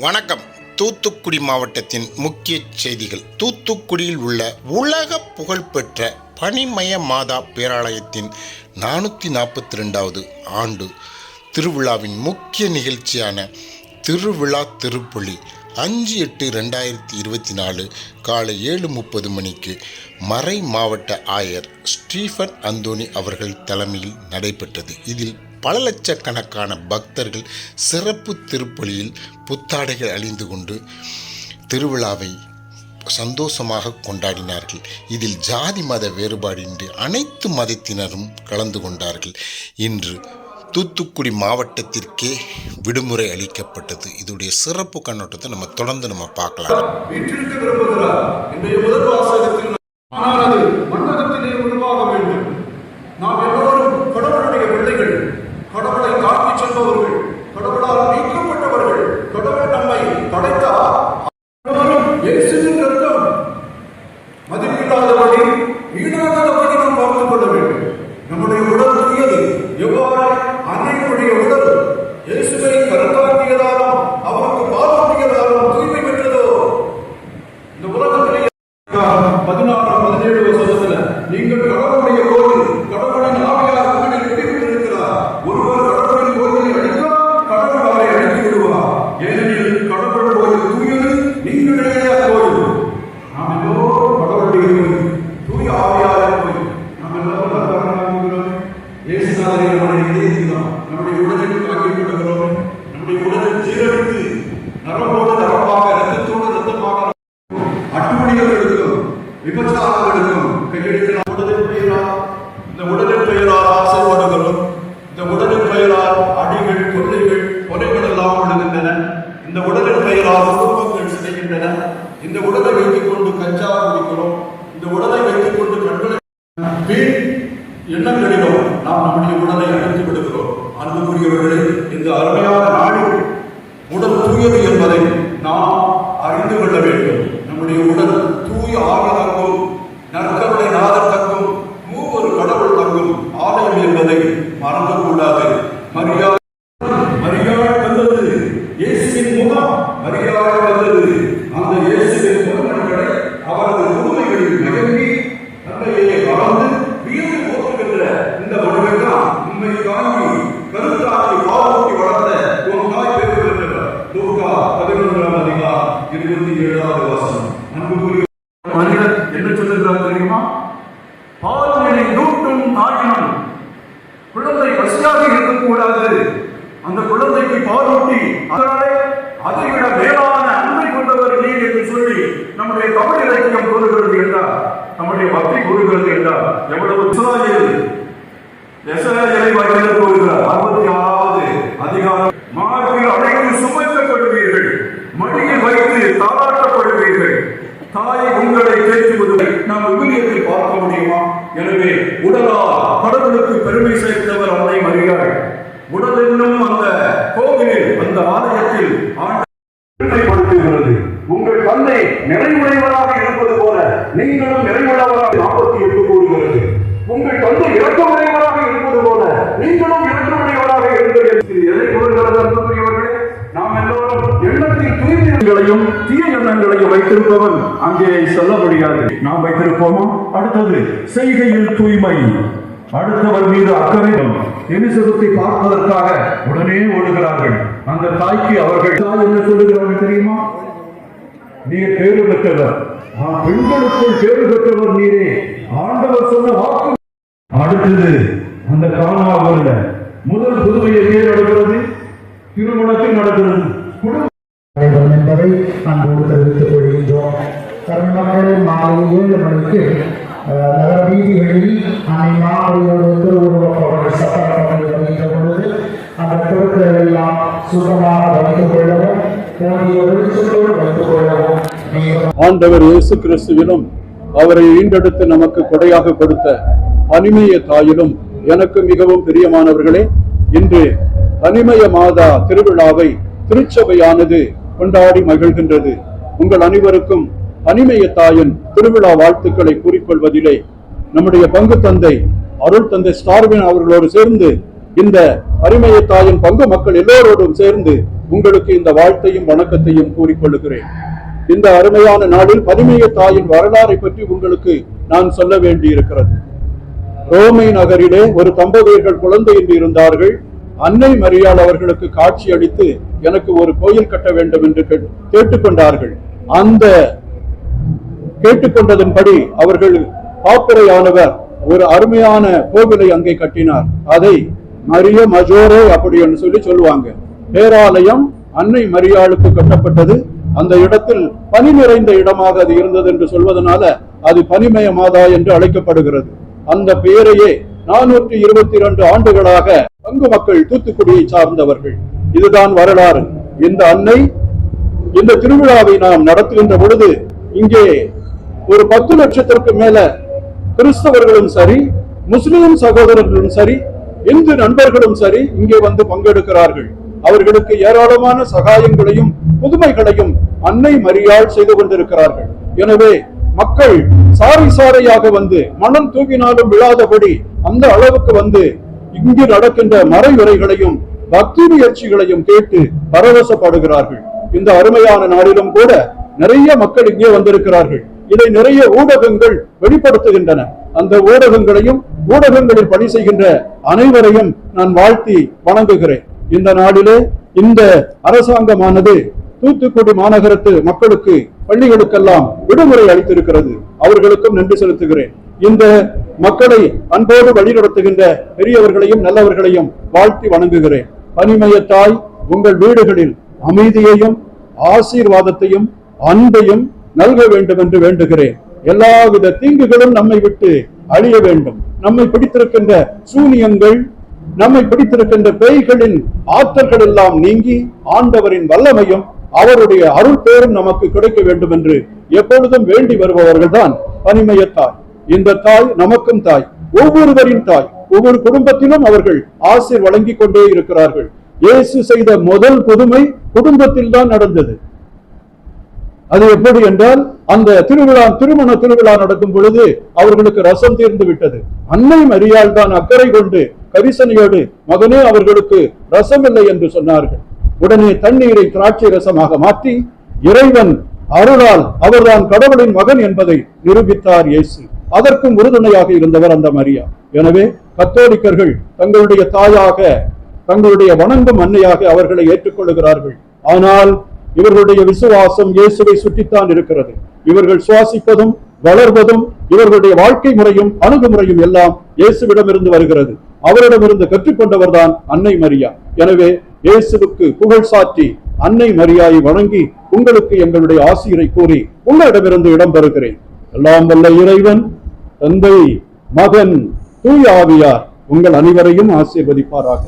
வணக்கம். தூத்துக்குடி மாவட்டத்தின் முக்கிய செய்திகள். தூத்துக்குடியில் உள்ள உலக புகழ்பெற்ற பனிமய மாதா பேராலயத்தின் நானூற்றி நாற்பத்தி ரெண்டாவது ஆண்டு திருவிழாவின் முக்கிய நிகழ்ச்சியான திருவிழா திருப்பலி அஞ்சு எட்டு ரெண்டாயிரத்தி இருபத்தி நாலு காலை ஏழு முப்பது மணிக்கு மறை மாவட்ட ஆயர் ஸ்டீஃபன் அந்தோனி அவர்கள் தலைமையில் நடைபெற்றது. இதில் பல லட்சக்கணக்கான பக்தர்கள் சிறப்பு திருப்பலியில் புத்தாடைகள் அழிந்து கொண்டு திருவிழாவை சந்தோஷமாக கொண்டாடினார்கள். இதில் ஜாதி மத வேறுபாடின்றி அனைத்து மதத்தினரும் கலந்து கொண்டார்கள். இன்று தூத்துக்குடி மாவட்டத்திற்கே விடுமுறை அளிக்கப்பட்டது. இதோடைய சிறப்பு கண்ணோட்டத்தை நம்ம தொடர்ந்து நம்ம பார்க்கலாம் வீற்றிருக்க விரும்புகிறார் இன்றைய முதல் வாசகத்தில் ஆனால் அது மண்டலத்திலே உருவாக வேண்டும் நாம் எல்லோரும் கடவுளுடைய பிள்ளைகள் கடவுளை காட்டிச் செல்பவர்கள் கடவுளால் நீக்கப்பட்டவர்கள் கடவுள் நம்மை படைத்தார் அனைவரும் இயேசுவின் ரத்தம் மதிப்பில்லாதபடி வீணாகாதபடி நாம் பார்த்து கொள்ள வேண்டும் நம்முடைய உடல் தூயது எவ்வாறு அன்னையுடைய உடல் இயேசுவை கருத்தாக்கியதாலும் அவருக்கு பாலூட்டியதாலும் தூய்மை பெற்றதோ இந்த உலகத்திலே பதினாறு பதினேழு வருஷத்துல நீங்கள் கடவுளுடைய கோயில் கடவுளின் ஆவியார் உங்களில் குடியிருக்கிறார் ஒருவர் கடவுளின் கோயிலை அடித்தால் கடவுள் அவரை அழித்து விடுவார் ஏனெனில் கடவுள் கோயில் தூயது நீங்களே கோயில் நாம் எல்லோரும் கடவுளுடைய கோயில் தூய ஆவியார் கோயில் நாம் எல்லோரும் அர்ப்பணமாகிறோம் இயேசுநாதரை நம்முடைய இதயத்திலும் நம்முடைய உடலில் தாக்கிக் கொள்கிறோம் நம்முடைய உடலில் ஜீரணித்து நரம்போடு நரம்பாக ரத்தத்தோடு ரத்தமாக அட்டுமணிகளுக்கும் விபச்சாரங்களுக்கும் உடலின் பெயரால் இந்த உடலின் பெயரால் ஆசைப்பாடுகளும் இந்த உடலின் பெயரால் அடிகள் கொள்ளைகள் கொலைகள் எல்லாம் விழுகின்றன இந்த உடலின் பெயரால் குடும்பங்கள் சிதைகின்றன இந்த உடலை வைத்துக் கொண்டு கஞ்சா குடிக்கிறோம் இந்த உடலை வைத்துக் கொண்டு கண்களை வீண் எண்ணங்களிலும் நாம் நம்முடைய உடலை அழித்து விடுகிறோம் அன்புக்குரியவர்களே இந்த அருமையான நாளில் உடல் என்பதை நாம் அறிந்து கொள்ள வேண்டும். நம்முடைய உடல் லூக்கா பதினொன்றாம் அதிகாரம் இருபத்தி ஏழாவது வாசம் அன்புக்குரிய மனிதர் என்ன சொல்லுகிறார் தெரியுமா? பால்நிலை நூட்டும் தாயினம் குழந்தை பசியாக இருக்கக்கூடாது. அந்த குழந்தைக்கு பாலூட்டி அதனாலே அதைவிட மேலான அன்பை கொண்டவர் நீர் என்று சொல்லி நம்முடைய தமிழ் இலக்கியம் கூறுகிறது என்றார். நம்முடைய பக்தி கூறுகிறது என்றார். எவ்வளவு இஸ்ராயேல் எசரேலை வாக்கில் கூறுகிறார். கடவுளை பேசுவதை நாம் விவிலியத்தில் பார்க்க முடியுமா? எனவே உடலா கடவுளுக்கு பெருமை சேர்த்தவர் அன்னை மரியாள் உடல் என்னும் அந்த கோவிலில் அந்த ஆலயத்தில் உங்கள் தந்தை நிறைவுடையவராக இருப்பது போல நீங்களும் நிறைவுள்ளவராக எண்ணங்களையும் தீய எண்ணங்களையும் வைத்திருப்பவன் அங்கே சொல்ல முடியாது. நாம் வைத்திருப்போமா? அடுத்தது செய்கையில் தூய்மை. அடுத்தவர் மீது அக்கறை. எலிசபத்தை பார்ப்பதற்காக உடனே ஓடுகிறார்கள். அந்த தாய்க்கு அவர்கள் தாய் என்ன சொல்லுகிறார்கள் தெரியுமா? நீர் பேரு பெற்றவர். பெண்களுக்குள் பேரு பெற்றவர் நீரே. ஆண்டவர் சொன்ன வாக்கு. அடுத்தது அந்த காணாவல்ல முதல் புதுமையை பேர் நடக்கிறது திருமணத்தில் நடக்கிறது. குடும்ப நடைபெறும் என்பதை அன்போடு தெரிவித்துக் கொள்கின்றோம். தருணமக்கள் மாலை ஏழு மணிக்கு நகர வீதிகளில் அன்னை மாமரியோடு திருவுருவப்பவர்கள் சட்டப்படி வருகின்ற பொழுது அந்த பொருட்களை எல்லாம் சுத்தமாக வைத்துக் கொள்ளவும் போதிய வெளிச்சத்தோடு வைத்துக் கொள்ளவும் ஆண்டவர் இயேசு கிறிஸ்துவிலும் அவரை ஈண்டெடுத்து நமக்கு கொடையாக கொடுத்த அனிமைய தாயிலும் எனக்கு மிகவும் பிரியமானவர்களே இன்று அனிமய மாதா திருவிழாவை திருச்சபையானது கொண்டாடி மகிழ்கின்றது. உங்கள் அனைவருக்கும் அனிமய தாயின் திருவிழா வாழ்த்துக்களை கூறிக்கொள்வதிலே நம்முடைய பங்கு தந்தை அருள் தந்தை ஸ்டார்வின் அவர்களோடு சேர்ந்து இந்த அருமைய தாயின் பங்கு மக்கள் எல்லோரோடும் சேர்ந்து உங்களுக்கு இந்த வாழ்த்தையும் வணக்கத்தையும் கூறிக்கொள்கிறேன் இந்த அருமையான நாளில் பரிமைய தாயின் வரலாறை பற்றி உங்களுக்கு நான் சொல்ல வேண்டியிருக்கிறது. ரோமை நகரிலே ஒரு தம்பதியர்கள் குழந்தையின்றி இருந்தார்கள். அன்னை மரியாள் அவர்களுக்கு காட்சி அளித்து எனக்கு ஒரு கோயில் கட்ட வேண்டும் என்று கேட்டுக்கொண்டார்கள். அந்த கேட்டுக்கொண்டதன்படி அவர்கள் பாப்புரையானவர் ஒரு அருமையான கோவிலை அங்கே கட்டினார். அதை மரிய மஜோரே அப்படின்னு சொல்லி சொல்லுவாங்க. பேராலயம் அன்னை மரியாளுக்கு கட்டப்பட்டது. அந்த இடத்தில் பனி நிறைந்த இடமாக அது இருந்தது என்று சொல்வதனால அது பனிமய மாதா என்று அழைக்கப்படுகிறது. அந்த பெயரையே நானூற்றி இருபத்தி இரண்டு ஆண்டுகளாக பங்கு மக்கள் தூத்துக்குடியை சார்ந்தவர்கள் இதுதான் வரலாறு. இந்த அன்னை இந்த திருவிழாவை நாம் நடத்துகின்ற பொழுது இங்கே ஒரு பத்து லட்சத்திற்கு மேல கிறிஸ்தவர்களும் சரி முஸ்லிம் சகோதரர்களும் சரி இந்து நண்பர்களும் சரி இங்கே வந்து பங்கெடுக்கிறார்கள். அவர்களுக்கு ஏராளமான சகாயங்களையும் புதுமைகளையும் அன்னை மரியாள் செய்து கொண்டிருக்கிறார்கள். எனவே மக்கள் சாரி சாரையாக வந்து மனம் தூவினாலும் விழாதபடி அந்த அளவுக்கு வந்து இங்கு நடக்கின்ற மறையுறைகளையும் பக்தி முயற்சிகளையும் கேட்டு பரவசப்படுகிறார்கள். இந்த அருமையான நாளிலும் கூட நிறைய மக்கள் இங்கே வந்திருக்கிறார்கள். இதை நிறைய ஊடகங்கள் வெளிப்படுத்துகின்றன. அந்த ஊடகங்களையும் ஊடகங்களில் பணி செய்கின்ற அனைவரையும் நான் வாழ்த்தி வணங்குகிறேன். இந்த நாளிலே இந்த அரசாங்கமானது தூத்துக்குடி மாநகரத்து மக்களுக்கு பள்ளிகளுக்கெல்லாம் விடுமுறை அளித்திருக்கிறது. அவர்களுக்கும் நன்றி செலுத்துகிறேன். இந்த மக்களை அன்போடு வழிநடத்துகின்ற பெரியவர்களையும் நல்லவர்களையும் வாழ்த்தி வணங்குகிறேன். கனிமயத்தாய் உங்கள் வீடுகளில் அமைதியையும் ஆசீர்வாதத்தையும் அன்பையும் நல்க வேண்டும் என்று வேண்டுகிறேன். எல்லாவித தீங்குகளும் நம்மை விட்டு அழிய வேண்டும். நம்மை பிடித்திருக்கின்ற சூனியங்கள் நம்மை பிடித்திருக்கின்ற பேய்களின் ஆற்றல்கள் எல்லாம் நீங்கி ஆண்டவரின் வல்லமையும் அவருடைய அருள் பேரும் நமக்கு கிடைக்க வேண்டும் என்று எப்பொழுதும் வேண்டி வருபவர்கள் தான் பனிமயத்தாய் இந்த தாய் நமக்கும் தாய் ஒவ்வொருவரின் தாய் ஒவ்வொரு குடும்பத்திலும் அவர்கள் ஆசிர் வழங்கிக் கொண்டே இருக்கிறார்கள். இயேசு செய்த முதல் புதுமை குடும்பத்தில் தான் நடந்தது. அது எப்படி என்றால் அந்த திருவிழா திருமண திருவிழா நடக்கும் பொழுது அவர்களுக்கு ரசம் தீர்ந்து விட்டது. அன்னை மரியாள் தான் அக்கறை கொண்டு கரிசனையோடு மகனே அவர்களுக்கு ரசம் இல்லை என்று சொன்னார்கள். உடனே தண்ணீரை திராட்சை ரசமாக மாற்றி இறைவன் அருளால் அவர்தான் கடவுளின் மகன் என்பதை நிரூபித்தார் இயேசு. அதற்கும் உறுதுணையாக இருந்தவர் அந்த மரியா. எனவே கத்தோலிக்கர்கள் தங்களுடைய தாயாக தங்களுடைய வணங்கும் அன்னையாக அவர்களை ஏற்றுக்கொள்கிறார்கள் ஆனால் இவர்களுடைய விசுவாசம் இயேசுவை சுற்றித்தான் இருக்கிறது. இவர்கள் சுவாசிப்பதும் வளர்வதும் இவர்களுடைய வாழ்க்கை முறையும் அணுகுமுறையும் எல்லாம் இயேசுவிடமிருந்து வருகிறது. அவரிடமிருந்து கற்றுக்கொண்டவர்தான் அன்னை மரியா. எனவே இயேசுவுக்கு புகழ் சாற்றி அன்னை மரியாயை வணங்கி உங்களுக்கு எங்களுடைய ஆசிரியரை கூறி உங்களிடமிருந்து இடம் பெறுகிறேன். எல்லாம் வல்ல இறைவன் தந்தை மகன் தூய் ஆவியார் உங்கள் அனைவரையும் ஆசீர்வதிப்பாராக.